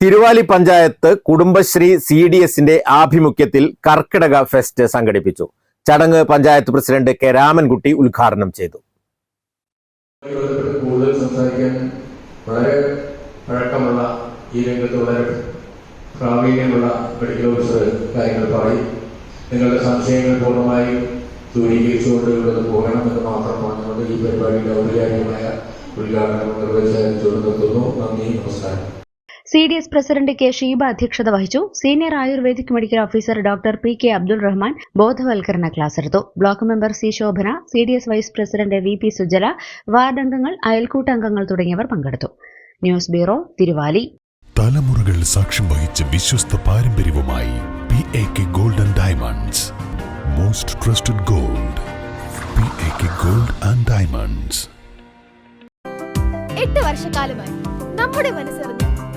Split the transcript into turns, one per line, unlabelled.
Thiruvali panchayat Kudumbashree C D എസിന്റെ ആഭിമുഖ്യത്തിൽ കർക്കിടക fest സംഘടിപ്പിച്ചു. ചടങ്ങ് പഞ്ചായത്ത് പ്രസിഡന്റ് കെ രാമൻകുട്ടി ഉദ്ഘാടനം ചെയ്തു.
നിങ്ങളുടെ സംശയങ്ങൾ പൂർണമായും ദൂരീകരിച്ചുകൊണ്ട് ഇവിടെ പോകണമെന്ന് ഈ പരിപാടിയുടെ ഉദ്ഘാടനം നിർത്തുന്നു നന്ദി നമസ്കാരം.
C D S president K Sheeba അധ്യക്ഷത വഹിച്ചു. Senior ayurvedic medical officer doctor P K Abdul Rahman ബോധവൽക്കരണ ക്ലാസ് എടുത്തു. Block member C Shobhana C D S vice president V P Sujala ward അംഗങ്ങൾ അയൽക്കൂട്ട അംഗങ്ങൾ തുടങ്ങിയവർ പങ്കെടുത്തു. News bureau Thiruvali.
തലമുറകൾ സാക്ഷ്യം വഹിച്ച വിശ്വസ്ത പാരമ്പര്യവുമായി P A K golden diamonds. Most trusted gold P A K gold and diamonds.
എട്ട് വർഷക്കാലമായി നമ്മുടെ മനസ്സറിഞ്ഞ